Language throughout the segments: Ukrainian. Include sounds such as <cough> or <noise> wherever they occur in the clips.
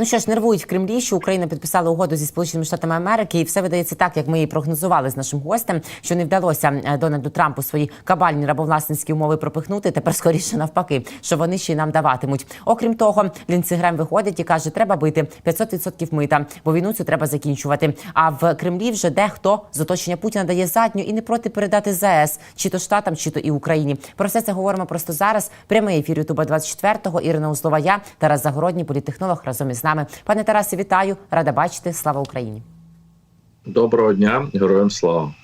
Ну що ж, нервують в Кремлі, що Україна підписала угоду зі Сполученими Штатами Америки, і все видається так, як ми її прогнозували з нашим гостем, що не вдалося е, Дональду Трампу свої кабальні рабовласницькі умови пропихнути. Тепер скоріше навпаки, що вони ще й нам даватимуть. Окрім того, Лінці Грем виходить і каже, треба бити 500% мита, бо війну цю треба закінчувати. А в Кремлі вже дехто з оточення Путіна дає задню і не проти передати ЗАЕС, чи то штатам, чи то і Україні. Про все це говоримо просто зараз. Прямий ефір Ютуба 24-го. Ірина Услова, я Тарас Загородній, політтехнолог разом із нами. Пане Тарасе, вітаю, рада бачити. Слава Україні. Доброго дня, героям слава.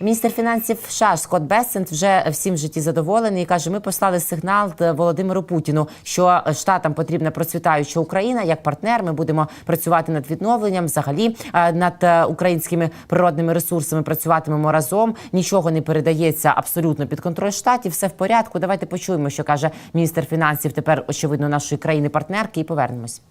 Міністр фінансів США Скотт Бессент вже всім в житті задоволений і каже: ми послали сигнал Володимиру Путіну, що штатам потрібна процвітаюча Україна як партнер. Ми будемо працювати над відновленням, взагалі е, над е, українськими природними ресурсами. Працюватимемо разом. Нічого не передається абсолютно під контроль штатів. Все в порядку. Давайте почуємо, що каже міністр фінансів. Тепер очевидно нашої країни-партнерки, і повернемось.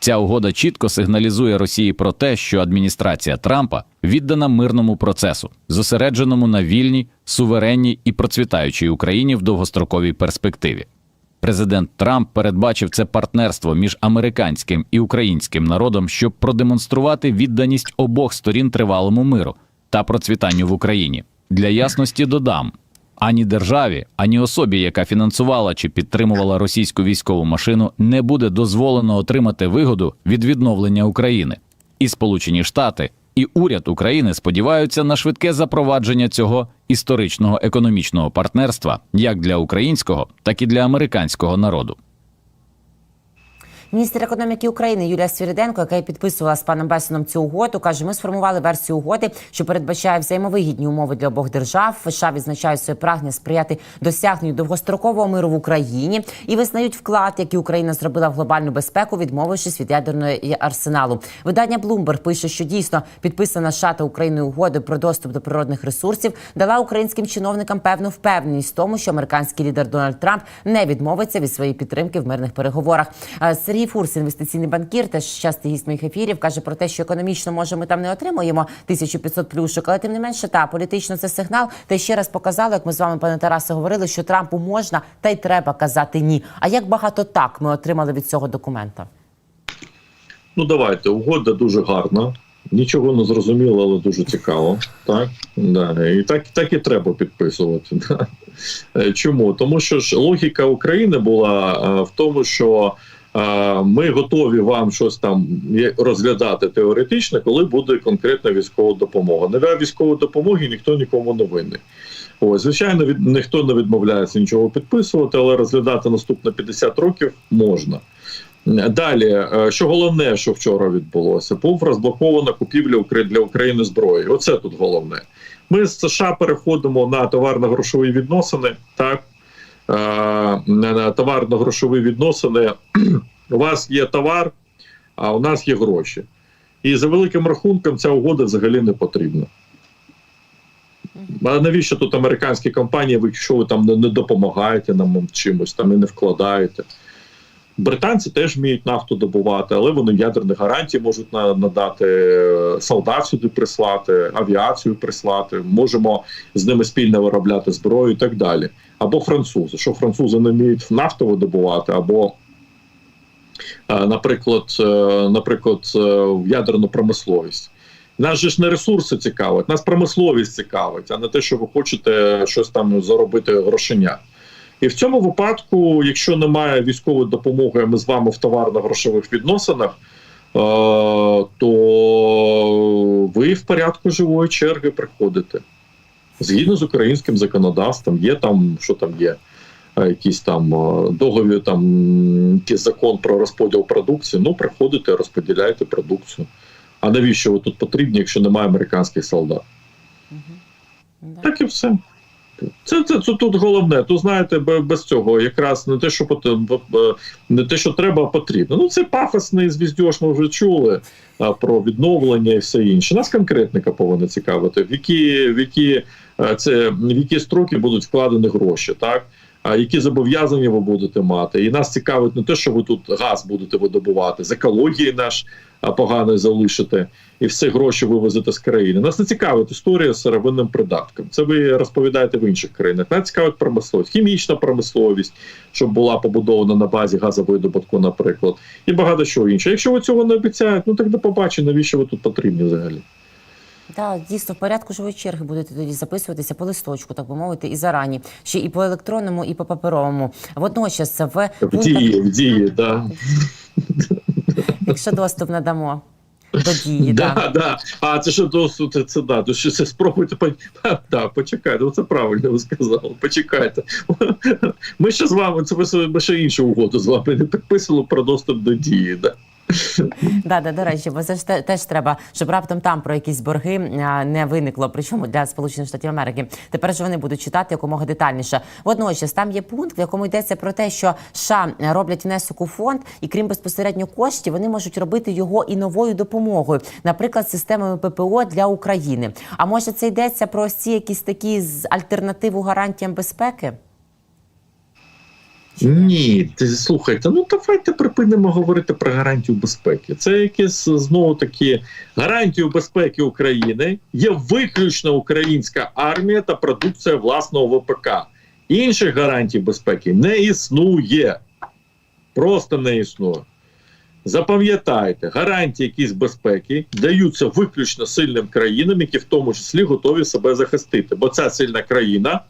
Ця угода чітко сигналізує Росії про те, що адміністрація Трампа віддана мирному процесу, зосередженому на вільній, суверенній і процвітаючій Україні в довгостроковій перспективі. Президент Трамп передбачив це партнерство між американським і українським народом, щоб продемонструвати відданість обох сторін тривалому миру та процвітанню в Україні. Для ясності додам. Ані державі, ані особі, яка фінансувала чи підтримувала російську військову машину, не буде дозволено отримати вигоду від відновлення України. І Сполучені Штати, і уряд України сподіваються на швидке запровадження цього історичного економічного партнерства як для українського, так і для американського народу. Міністр економіки України Юлія Свіриденко, яка підписувала з паном Бесоном цю угоду, каже: ми сформували версію угоди, що передбачає взаємовигідні умови для обох держав. США відзначають своє прагнення сприяти досягненню довгострокового миру в Україні і визнають вклад, який Україна зробила в глобальну безпеку, відмовившись від ядерної арсеналу. Видання Bloomberg пише, що дійсно підписана США та Україною угода про доступ до природних ресурсів дала українським чиновникам певну впевненість в тому, що американський лідер Дональд Трамп не відмовиться від своєї підтримки в мирних переговорах. Сергій Фурс, інвестиційний банкір, теж частий гість моїх ефірів, каже про те, що економічно може ми там не отримуємо 1500 плюшок, але тим не менше, та політично це сигнал. Та ще раз показало, як ми з вами, пане Тарасе, говорили, що Трампу можна та й треба казати ні. А як багато так ми отримали від цього документа? Ну давайте, угода дуже гарна. Нічого не зрозуміло, але дуже цікаво. Так, да. і так, так і треба підписувати. Да. Е, Чому? Тому що ж логіка України була е, в тому, що ми готові вам щось там розглядати теоретично, коли буде конкретна військова допомога. Новя військової допомоги ніхто нікому не винний. Ось, звичайно, від ніхто не відмовляється нічого підписувати, але розглядати наступні 50 років можна. Далі, е, що головне, що вчора відбулося, був розблокована купівля для України зброї. Оце тут головне. Ми з США переходимо на товарно-грошові відносини. Так товарно-грошові відносини. <clears throat> У вас є товар, а у нас є гроші. І за великим рахунком ця угода взагалі не потрібна. А навіщо тут американські компанії, ви що ви там не допомагаєте нам чимось, там і не вкладаєте? Британці теж вміють нафту добувати, але вони ядерних гарантій можуть на- надати солдат сюди прислати, авіацію прислати. Можемо з ними спільно виробляти зброю і так далі. Або французи. Що французи не вміють нафту видобувати, або, е, наприклад, е, наприклад, е, ядерну промисловість. Нас же ж не ресурси цікавить, нас промисловість цікавить, а не те, що ви хочете щось там заробити грошеня. І в цьому випадку, якщо немає військової допомоги, ми з вами в товарно-грошових відносинах, е, то ви в порядку живої черги приходите. Згідно з українським законодавством, є там, що там є, е, якийсь там е, договір, там якийсь закон про розподіл продукції. Ну, приходите, розподіляйте продукцію. А навіщо ви тут потрібні, якщо немає американських солдат? Да. Так і все. Це, це, це тут головне. То знаєте, без цього якраз не те, що пот- б- б- не те, що треба, а потрібно. Ну це пафосний звіздьош, ми вже чули а, про відновлення і все інше. Нас конкретника повинна цікавити, в які, в які е, це в які строки будуть вкладені гроші, так. Які зобов'язання ви будете мати. І нас цікавить не те, що ви тут газ будете видобувати, з екології наш а, поганої залишите і всі гроші вивезете з країни. Нас не цікавить історія з сировинним придатком. Це ви розповідаєте в інших країнах. Нас цікавить промисловість, хімічна промисловість, щоб була побудована на базі газовидобутку, наприклад, і багато чого іншого. Якщо ви цього не обіцяєте, ну так до побачення, навіщо ви тут потрібні взагалі? Так, дійсно, в порядку живої черги будете тоді записуватися по листочку, так би мовити, і зарані. Ще і по електронному, і по паперовому. Водночас в В дії, в дії, да. якщо доступ надамо до дії, <laughs> Да, так. да. А це що досвід, це, це да. То що це спробуйте по- <laughs> да, почекайте. Ну це правильно ви сказали. Почекайте. <laughs> Ми ще з вами, це ми ще іншу угоду з вами не підписували про доступ до дії. Да. Да, да, до речі, бо це ж те- теж треба, щоб раптом там про якісь борги не виникло. Причому для Сполучених Штатів Америки. Тепер ж вони будуть читати якомога детальніше. Водночас там є пункт, в якому йдеться про те, що США роблять внесок у фонд, і крім безпосередньо коштів, вони можуть робити його і новою допомогою, наприклад, системами ППО для України. А може це йдеться про ось ці якісь такі з альтернативу гарантіям безпеки? Ні, ти слухайте, ну давайте припинимо говорити про гарантію безпеки. Це якісь знову таки гарантію безпеки України є виключно українська армія та продукція власного ВПК. Інших гарантій безпеки не існує. Просто не існує. Запам'ятайте, гарантії якісь безпеки даються виключно сильним країнам, які в тому числі готові себе захистити. Бо ця сильна країна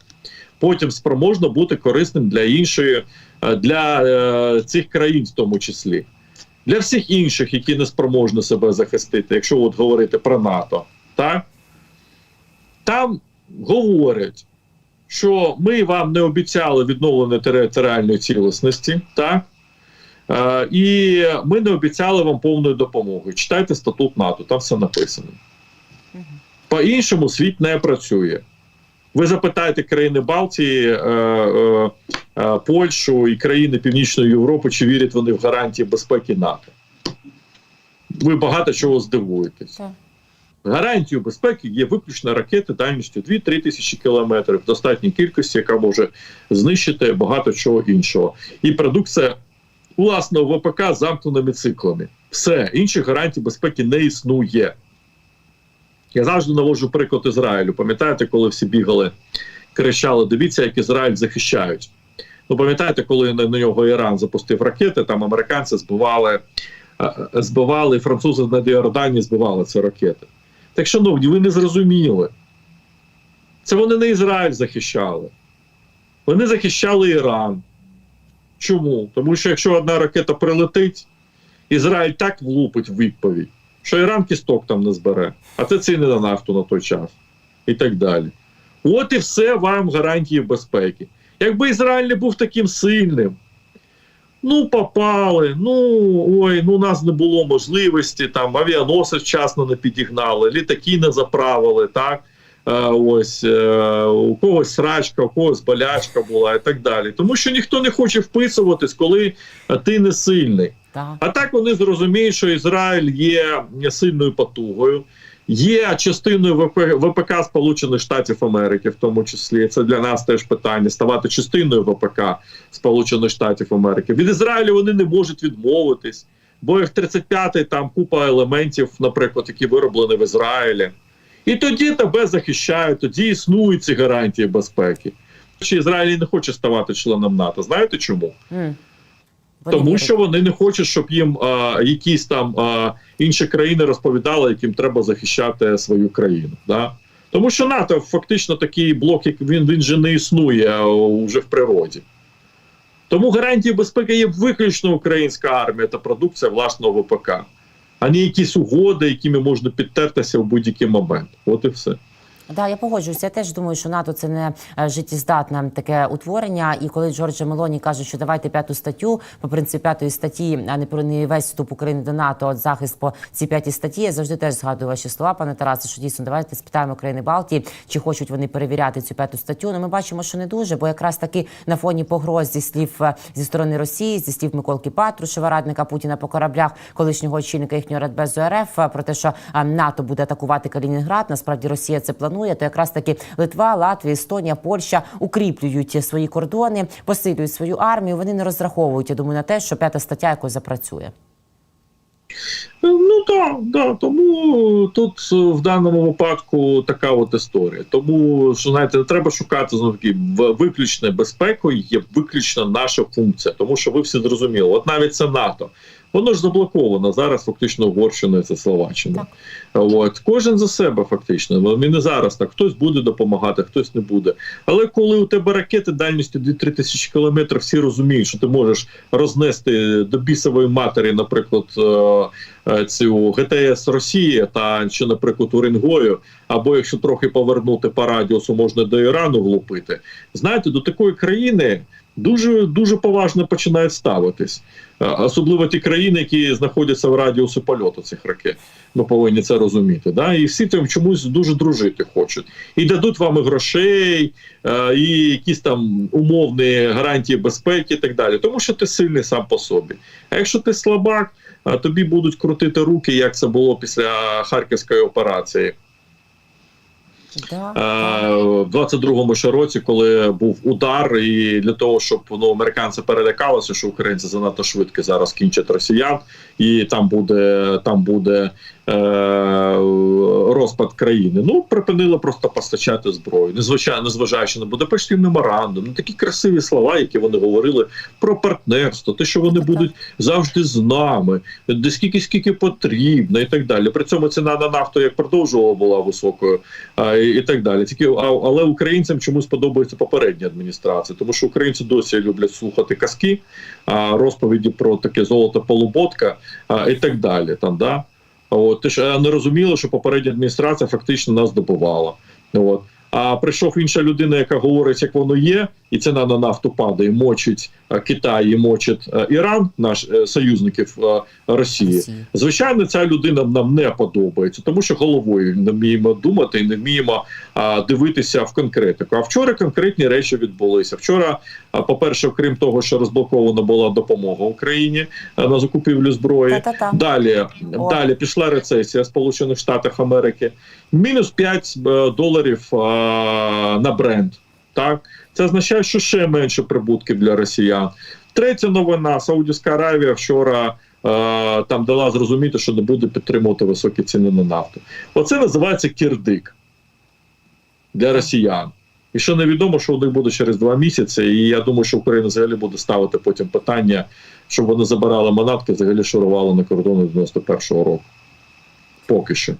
потім спроможна бути корисним для іншої, е, для е, цих країн, в тому числі. Для всіх інших, які не спроможні себе захистити, якщо от говорити про НАТО, так? там говорять, що ми вам не обіцяли відновлення територіальної цілісності, так? Е, і ми не обіцяли вам повної допомоги. Читайте статут НАТО, там все написано. По-іншому світ не працює. Ви запитаєте країни Балтії, е, е, е, Польщу і країни Північної Європи, чи вірять вони в гарантії безпеки НАТО. Ви багато чого здивуєтесь. Гарантією безпеки є виключно ракети дальністю 2-3 тисячі кілометрів достатній кількості, яка може знищити багато чого іншого. І продукція власного ВПК з замкненими циклами. Все, інших гарантій безпеки не існує. Я завжди наводжу приклад Ізраїлю. Пам'ятаєте, коли всі бігали, кричали: дивіться, як Ізраїль захищають. Ну, пам'ятаєте, коли на, на нього Іран запустив ракети, там американці збивали, збивали, французи над Іордані збивали ці ракети. Так, шановні, ви не зрозуміли. Це вони не Ізраїль захищали. Вони захищали Іран. Чому? Тому що якщо одна ракета прилетить, Ізраїль так влупить в відповідь, що Іран кісток там не збере, а це ціни на нафту на той час. І так далі. От і все вам гарантії безпеки. Якби Ізраїль не був таким сильним, ну попали, ну ой, ну у нас не було можливості, там авіаноси вчасно не підігнали, літаки не заправили, так. Е, Ось е, у когось срачка, у когось болячка була і так далі. Тому що ніхто не хоче вписуватись, коли ти не сильний. Так. А так вони зрозуміють, що Ізраїль є сильною потугою, є частиною ВПК Сполучених Штатів Америки, в тому числі це для нас теж питання ставати частиною ВПК Сполучених Штатів Америки. Від Ізраїлю вони не можуть відмовитись, бо F-35 там купа елементів, наприклад, які вироблені в Ізраїлі. І тоді тебе захищають, тоді існують ці гарантії безпеки. Чи Ізраїль не хоче ставати членом НАТО? Знаєте чому? Тому що вони не хочуть, щоб їм а, якісь там а, інші країни розповідали, яким треба захищати свою країну. Да? Тому що НАТО фактично такий блок, як він, він же не існує а, вже в природі. Тому гарантії безпеки є виключно українська армія та продукція власного ВПК, а не якісь угоди, якими можна підтертися в будь-який момент. От і все. Да, я погоджуюся. Я теж думаю, що НАТО це не е, життєздатне таке утворення. І коли Джорджа Мелоні каже, що давайте п'яту статтю по принципі п'ятої статті, а не про не весь вступ України до НАТО, от захист по цій п'ятій статті. Я завжди теж згадую ваші слова, пане Тарасе, що дійсно давайте спитаємо країни Балтії, чи хочуть вони перевіряти цю п'яту статтю. Ну ми бачимо, що не дуже, бо якраз таки на фоні погроз зі слів е, зі сторони Росії, зі слів Миколки Патрушева, радника Путіна по кораблях, колишнього очільника їхнього радбезу РФ, е, про те, що НАТО буде атакувати Калінінград. Насправді Росія це планує. Планує, то якраз таки Литва, Латвія, Естонія, Польща укріплюють свої кордони, посилюють свою армію. Вони не розраховують. Я думаю, на те, що п'ята стаття якось запрацює. Ну так, да, тому тут е, в даному випадку така от історія. Тому що знаєте, не треба шукати знову виключно безпекою є виключно наша функція, тому що ви всі зрозуміли, от навіть це НАТО. Воно ж заблоковано зараз, фактично Угорщиною це Словаччина. От кожен за себе, фактично. Ну, І не зараз так. Хтось буде допомагати, хтось не буде. Але коли у тебе ракети дальністю 2-3 тисячі кілометрів, всі розуміють, що ти можеш рознести до бісової матері, наприклад, е, е, цю ГТС Росії та чи, наприклад, Уренгою, або якщо трохи повернути по радіусу, можна до Ірану влупити. Знаєте, до такої країни. Дуже дуже поважно починають ставитись, Е, особливо ті країни, які знаходяться в радіусі польоту цих ракет. Ми повинні це розуміти. Да? І всі там чомусь дуже дружити хочуть. І дадуть вам і грошей, е, і якісь там умовні гарантії безпеки, і так далі. Тому що ти сильний сам по собі. А якщо ти слабак, тобі будуть крутити руки, як це було після харківської операції. Е, в 22-му ще році, коли був удар, і для того, щоб ну, американці перелякалися, що українці занадто швидко зараз кінчать росіян, і там буде там буде е, розпад країни. Ну припинили просто постачати зброю, незвичайно незважаючи на Будапештський меморандум, ну такі красиві слова, які вони говорили про партнерство, те, що вони будуть завжди з нами, де скільки скільки потрібно, і так далі. При цьому ціна на нафту як продовжувала була високою а, і, так далі. Тільки але українцям чомусь подобається попередня адміністрація, тому що українці досі люблять слухати казки, розповіді про таке золото полуботка і так далі. Там да от ти ж не розуміло, що попередня адміністрація фактично нас добувала. От. А прийшов інша людина, яка говорить, як воно є, і ціна на нафту падає, мочить е, Китай і мочить е, Іран, наш е, союзників Росії. Росії. Звичайно, ця людина нам не подобається, тому що головою не вміємо думати і не вміємо а, дивитися в конкретику. А вчора конкретні речі відбулися. Вчора, а, по-перше, крім того, що розблокована була допомога Україні а, на закупівлю зброї. Та-та-та. Далі, О. далі пішла рецесія Сполучених Штатів Америки. Мінус 5 е, доларів а, на бренд. Так, це означає, що ще менше прибутків для росіян. Третя новина: Саудівська Аравія вчора е, там дала зрозуміти, що не буде підтримувати високі ціни на нафту. Оце називається кірдик для росіян. І що невідомо, що у них буде через два місяці. І я думаю, що Україна взагалі буде ставити потім питання, щоб вони забирали манатки, взагалі шурували на кордони 91-го року. Поки що.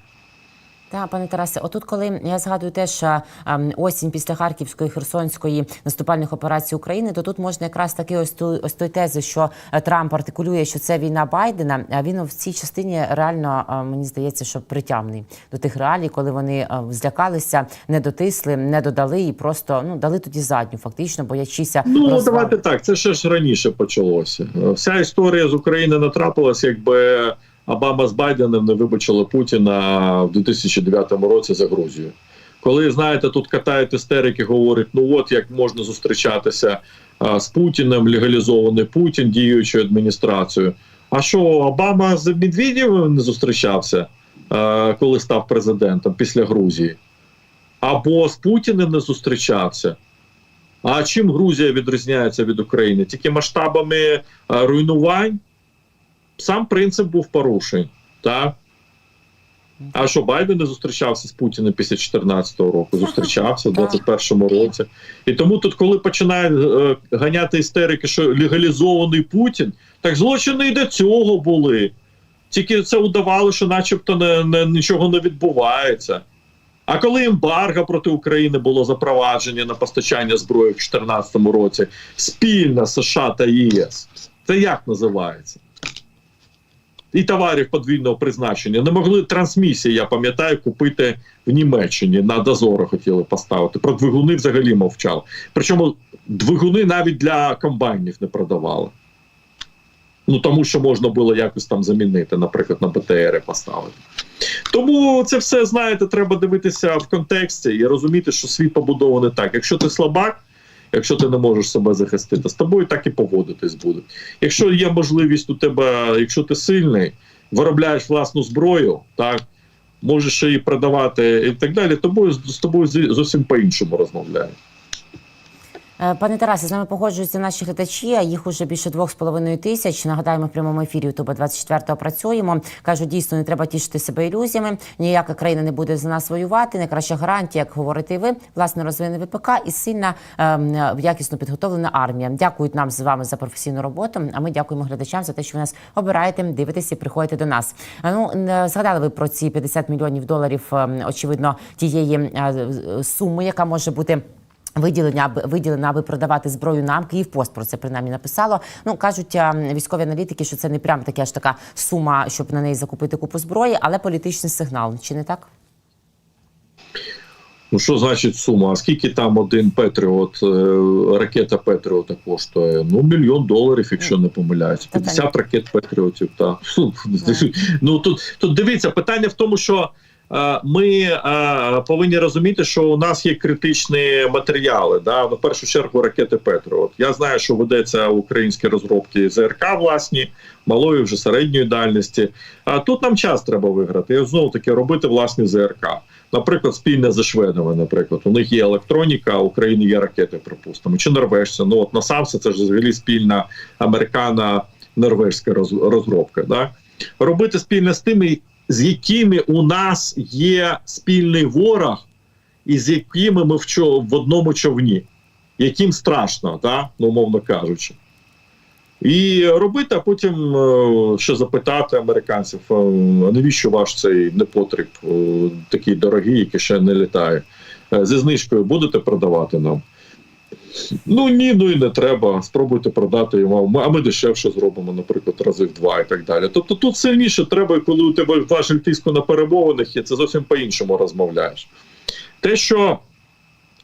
Так, пане Тарасе, отут, коли я згадую теж ем, осінь після Харківської Херсонської наступальних операцій України, то тут можна якраз таки ось ту ось той тези, що е, Трамп артикулює, що це війна Байдена. А він в цій частині реально мені здається, що притямний до тих реалій, коли вони злякалися, не дотисли, не додали і просто ну дали тоді задню, фактично, боячися Ну розвалу. давайте так. Це ще ж раніше почалося. Е, Вся історія з України не трапилась, якби Обама з Байденом не вибачили Путіна в 2009 році за Грузію. Коли знаєте, тут катають істерики, говорять: ну от як можна зустрічатися а, з Путіним, легалізований Путін, діючою адміністрацією. А що Обама з Медведєвим не зустрічався, а, коли став президентом після Грузії? Або з Путіним не зустрічався. А чим Грузія відрізняється від України? Тільки масштабами руйнувань. Сам принцип був порушений. Так? А що Байден не зустрічався з Путіним після 2014 року? Зустрічався в Так. 2021 році. І тому тут, коли починають е, ганяти істерики, що легалізований Путін, так злочини і до цього були. Тільки це удавало, що начебто не, не, нічого не відбувається. А коли ембарго проти України було запровадження на постачання зброї в 2014 році спільно США та ЄС, це як називається? І товарів подвійного призначення не могли трансмісії, я пам'ятаю, купити в Німеччині на дозори хотіли поставити. Про двигуни взагалі мовчали. Причому двигуни навіть для комбайнів не продавали. Ну тому що можна було якось там замінити, наприклад, на БТРи поставити. Тому це все, знаєте, треба дивитися в контексті і розуміти, що світ побудований так. Якщо ти слабак, якщо ти не можеш себе захистити, з тобою так і поводитись буде. Якщо є можливість у тебе, якщо ти сильний, виробляєш власну зброю, так можеш її продавати і так далі. Тобою з тобою зовсім по-іншому розмовляють. Е, Пане Тарасе, з нами погоджуються наші глядачі. Їх уже більше двох з половиною тисяч. Нагадаємо, в прямому ефірі Ютуба 24-го працюємо. Кажуть, дійсно не треба тішити себе ілюзіями. Ніяка країна не буде за нас воювати. Найкраща гарантія, як говорите і ви, власне розвинений ВПК і сильна ем, е, якісно підготовлена армія. Дякують нам з вами за професійну роботу. А ми дякуємо глядачам за те, що ви нас обираєте, дивитесь і приходите до нас. Ну е, згадали ви про ці 50 мільйонів доларів. ем, Очевидно, тієї суми, яка може бути. Виділення аби виділена, аби продавати зброю нам. Київпост про це принаймні написало. Ну кажуть військові аналітики, що це не прям таке аж така сума, щоб на неї закупити купу зброї, але політичний сигнал. Чи не так? Ну що значить сума? А скільки там один Петріот, е, ракета Петріота коштує? Ну, мільйон доларів, якщо не помиляюсь. Та 50 ракет Петріотів. Так. <laughs> Ну тут, тут дивіться, питання в тому, що. Е, Ми е, повинні розуміти, що у нас є критичні матеріали. Да? В першу чергу ракети Петріот. Я знаю, що ведеться українські розробки ЗРК власні, малої вже середньої дальності. А тут нам час треба виграти. І знову таки робити власні ЗРК. Наприклад, спільне зі шведами. Наприклад, у них є електроніка, а України є ракети, припустимо, чи норвежці. Ну от насамся це ж взагалі спільна американо-норвежська розробка. Да? Робити спільне з тими, з якими у нас є спільний ворог, і з якими ми в, чо, в одному човні, яким страшно, да? ну, умовно кажучи. І робити, а потім е, ще запитати американців, е, а навіщо ваш цей непотріб е, такий дорогий, який ще не літає? Е, Зі знижкою будете продавати нам? Ну ні, ну і не треба. Спробуйте продати йому. А ми дешевше зробимо, наприклад, рази в два і так далі. Тобто тут сильніше треба, коли у тебе важель тиску на перемовинах є, це зовсім по-іншому розмовляєш. Те, що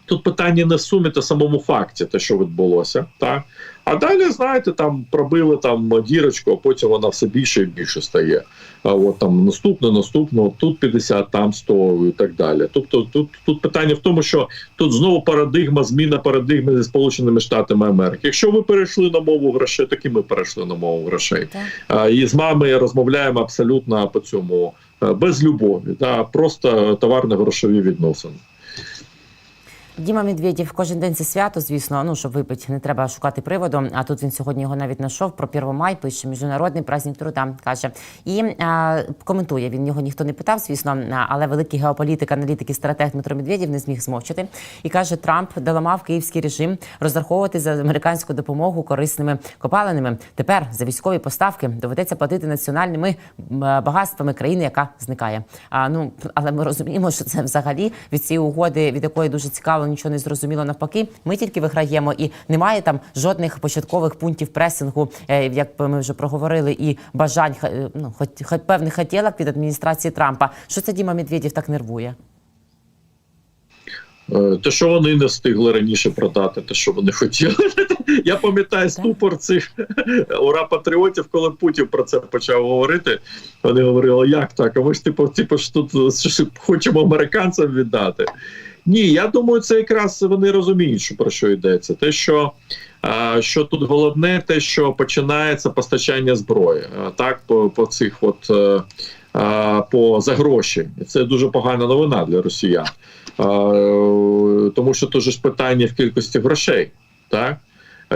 тут питання не в сумі та самому факті, те, що відбулося, так? А далі, знаєте, там пробили там дірочку, а потім вона все більше і більше стає. А от там наступне, наступне, тут 50, там 100 і так далі. Тобто тут, тут питання в тому, що тут знову парадигма, зміна парадигми зі Сполученими Штатами Америки. Якщо ви перейшли на мову грошей, так і ми перейшли на мову грошей. А, І з мами розмовляємо абсолютно по цьому е, без любові, да, просто товарно-грошові відносини. Діма Медведєв кожен день це свято, звісно. Ну щоб випити, не треба шукати приводу. А тут він сьогодні його навіть знайшов про 1 май, пише міжнародний праздник труда, каже. І а, коментує. Він його ніхто не питав, звісно, але великий геополітик, аналітик і стратег Дмитро Медведєв не зміг змовчати. І каже, Трамп доламав київський режим розраховувати за американську допомогу корисними копалинами. Тепер за військові поставки доведеться платити національними багатствами країни, яка зникає. А ну але ми розуміємо, що це взагалі від цієї угоди, від якої дуже цікаво, нічого не зрозуміло. Навпаки, ми тільки виграємо, і немає там жодних початкових пунктів пресингу, е, як ми вже проговорили, і бажань е, ну, хоч, хоч певних хотілок від адміністрації Трампа. Що це Діма Медведєв так нервує? Е, Те, що вони не встигли раніше продати, те, що вони хотіли. <laughs> Я пам'ятаю ступор цих ура патріотів, коли Путін про це почав говорити. Вони говорили, як так? А ми ж типу, типу ж тут хочемо американцям віддати. Ні, я думаю, це якраз вони розуміють, що про що йдеться. Те, що, що тут головне, те, що починається постачання зброї, так по, по цих от. е, По за гроші, це дуже погана новина для росіян. Тому що тут ж питання в кількості грошей, так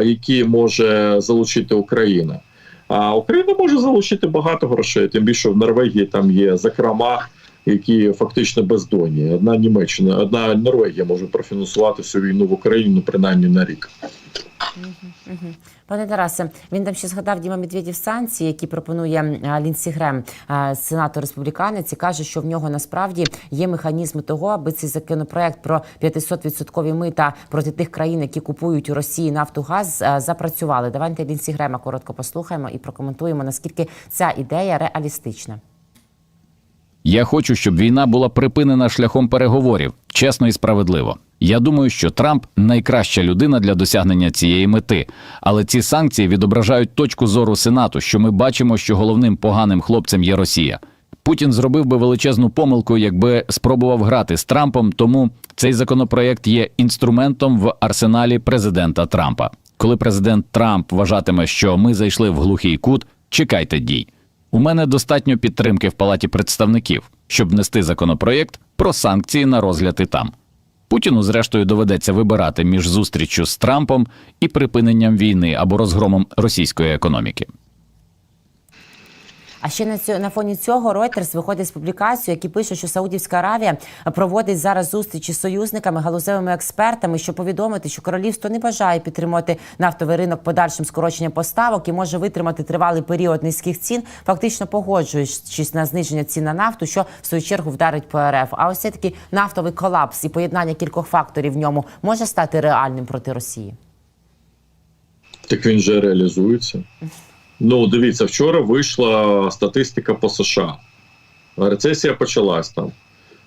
які може залучити Україна. А Україна може залучити багато грошей, тим більше в Норвегії там є закрома, які фактично бездонні. Одна Німеччина, одна Норвегія може профінансувати всю війну в Україну принаймні на рік. Пане Тарасе, він там ще згадав Діма Медведєв санкції, які пропонує Лінсі Грем, сенатор республіканець, і каже, що в нього насправді є механізми того, аби цей законопроект про 500% мита проти тих країн, які купують у Росії нафту газ, запрацювали. Давайте Лінсі Грема коротко послухаємо і прокоментуємо, наскільки ця ідея реалістична. Я хочу, щоб війна була припинена шляхом переговорів, чесно і справедливо. Я думаю, що Трамп найкраща людина для досягнення цієї мети, але ці санкції відображають точку зору Сенату, що ми бачимо, що головним поганим хлопцем є Росія. Путін зробив би величезну помилку, якби спробував грати з Трампом. Тому цей законопроєкт є інструментом в арсеналі президента Трампа. Коли президент Трамп вважатиме, що ми зайшли в глухий кут, чекайте дій. У мене достатньо підтримки в палаті представників. щоб внести законопроєкт про санкції на розгляд і там. Путіну, зрештою, доведеться вибирати між зустріччю з Трампом і припиненням війни або розгромом російської економіки. А ще на цьо- на фоні цього Reuters виходить з публікацією, які пише, що Саудівська Аравія проводить зараз зустрічі з союзниками, галузевими експертами, щоб повідомити, що королівство не бажає підтримувати нафтовий ринок подальшим скороченням поставок і може витримати тривалий період низьких цін, фактично погоджуючись на зниження цін на нафту, що в свою чергу вдарить по РФ. А ось цей такий нафтовий колапс і поєднання кількох факторів в ньому може стати реальним проти Росії. Так він же реалізується. Ну, дивіться, вчора вийшла статистика по США. Рецесія почалась там.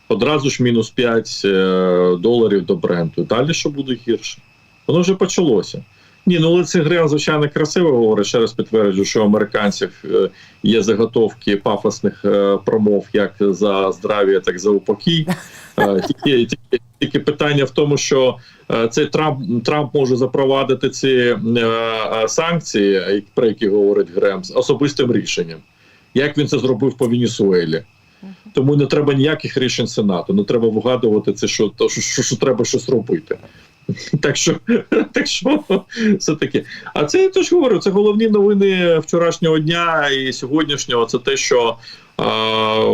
Одразу ж мінус 5 е, доларів до бренду. Далі що буде гірше? Воно вже почалося. Ні, ну лице гри, звичайно, красиво говорить. Ще раз підтверджую, що у американців е, є заготовки пафосних е, промов як за здрав'я, так і за упокій. Е, <laughs> Тільки, тільки, тільки питання в тому, що цей Трамп Трамп може запровадити ці санкції, про які говорить Грем, з особистим рішенням. Як він це зробив по Венесуелі? Тому не треба ніяких рішень Сенату, не треба вигадувати це, що, що, що, що треба щось робити. <laughs> Так що, <laughs> так що це таке. А це я теж говорю, це головні новини вчорашнього дня і сьогоднішнього. Це те, що а,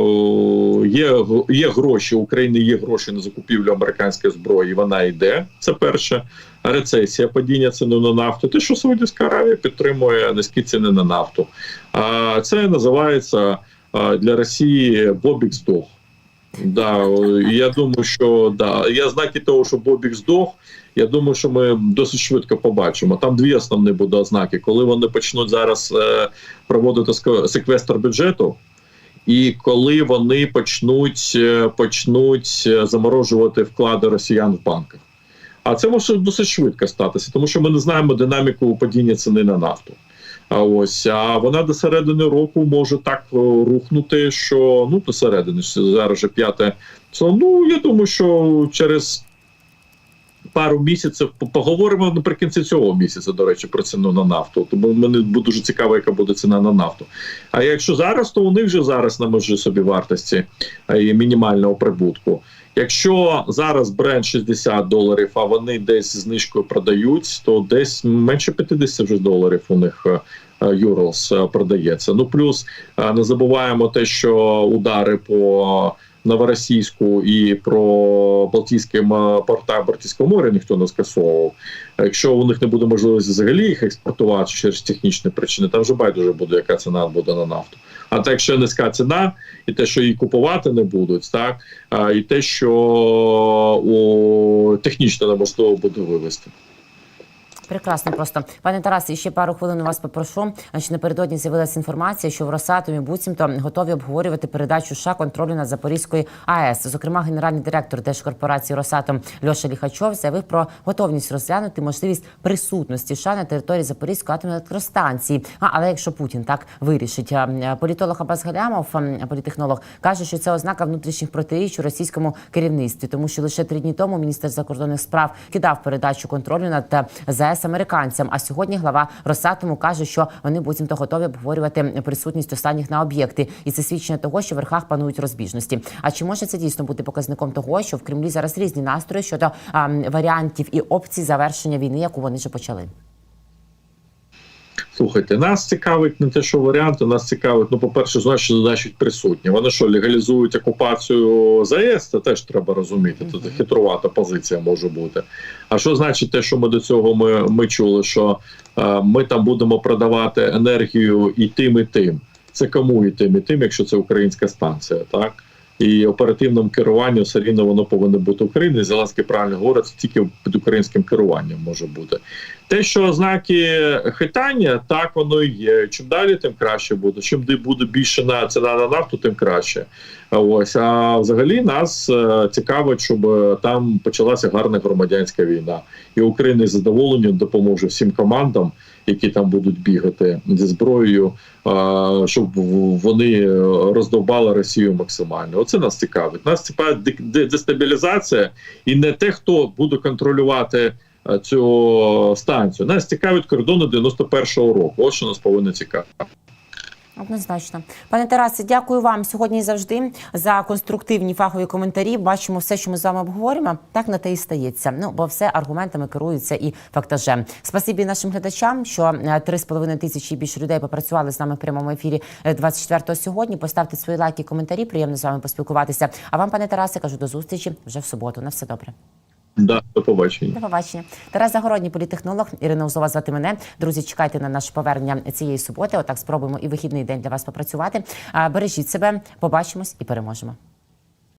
є, є гроші, України є гроші на закупівлю американської зброї. Вона йде. Це перше. Рецесія, падіння ціни на нафту. Те, що Саудівська Аравія підтримує низькі ціни на нафту. А це називається а, для Росії Бобік здох. Да, я думаю, що да. Я знаки того, що Бобік здох. Я думаю, що ми досить швидко побачимо. Там дві основні будуть ознаки. Коли вони почнуть зараз е, проводити секвестр бюджету, і коли вони почнуть, е, почнуть е, заморожувати вклади росіян в банках. А це може досить швидко статися, тому що ми не знаємо динаміку падіння ціни на нафту. А ось а вона до середини року може так е, рухнути, що ну до середини зараз вже п'яте. Ну я думаю, що через пару місяців поговоримо наприкінці цього місяця, до речі, про ціну на нафту. Тому мені дуже цікаво, яка буде ціна на нафту. А якщо зараз, то них вже зараз на межі собі вартості і мінімального прибутку. Якщо зараз бренд 60 доларів, а вони десь знижкою продають, то десь менше 50 вже доларів у них е, Юрлс е, продається. Ну плюс е, не забуваємо те, що удари по Новоросійську і про Балтійське порта Балтійського моря ніхто не скасовував. Якщо у них не буде можливості взагалі їх експортувати через технічні причини, там вже байдуже буде, яка ціна буде на нафту. А так, якщо низька ціна, і те, що її купувати не будуть, так і те, що о, технічно неможливо буде вивести. Прекрасно, просто пане Тарасе, ще пару хвилин у вас попрошу. Значить, напередодні з'явилася інформація, що в Росатомі буцімто готові обговорювати передачу США контролю над Запорізькою АЕС. Зокрема, генеральний директор держкорпорації Росатом Льоша Ліхачов заявив про готовність розглянути можливість присутності США на території Запорізької атомної електростанції. А але якщо Путін так вирішить, політолог Абаз Галямов, політехнолог, каже, що це ознака внутрішніх протиріч у російському керівництві, тому що лише три дні тому міністр закордонних справ кидав передачу контролю над е, ЗАЕС американцям. А сьогодні глава Росатому каже, що вони буцімто готові обговорювати присутність останніх на об'єкти, і це свідчення того, що в верхах панують розбіжності. А чи може це дійсно бути показником того, що в Кремлі зараз різні настрої щодо а, варіантів і опцій завершення війни, яку вони вже почали? Слухайте, нас цікавить не те, що варіанти, нас цікавить, ну, по-перше, значить, значить присутні. Вони що, легалізують окупацію ЗАЕС, це теж треба розуміти. Це хитрувата позиція може бути. А що значить те, що ми до цього ми, ми чули, що е, ми там будемо продавати енергію і тим, і тим. Це кому і тим, і тим, якщо це українська станція, так? І оперативним керуванням все рівно воно повинно бути Україною. Зеленський правильно говорить, тільки під українським керуванням може бути. Те, що ознаки хитання, так воно і є. Чим далі, тим краще буде. Чим де буде більше на ціна на нафту, тим краще. Ось а взагалі нас е, цікавить, щоб там почалася гарна громадянська війна, і Україна з задоволенням допоможе всім командам, які там будуть бігати зі зброєю, щоб вони роздовбали Росію максимально. Оце нас цікавить. Нас цікавить де- де- дестабілізація, і не те, хто буде контролювати цю станцію. Нас цікавить кордони 91-го року. Ось що нас повинно цікавити. Однозначно, пане Тарасе, дякую вам сьогодні завжди за конструктивні фахові коментарі. Бачимо все, що ми з вами обговоримо. Так на те і стається. Ну бо все аргументами керуються і фактажем. Спасибі нашим глядачам, що е, три з половиною тисячі більше людей попрацювали з нами в прямому ефірі е, 24-го сьогодні. Поставте свої лайки, коментарі. Приємно з вами поспілкуватися. А вам, пане Тарасе, кажу до зустрічі вже в суботу. На все добре. Да, до побачення. До побачення. Тарас Загородній, політехнолог, Ірина Узова звати мене. Друзі, чекайте на наше повернення цієї суботи. Отак спробуємо і вихідний день для вас попрацювати. Бережіть себе, побачимось і переможемо.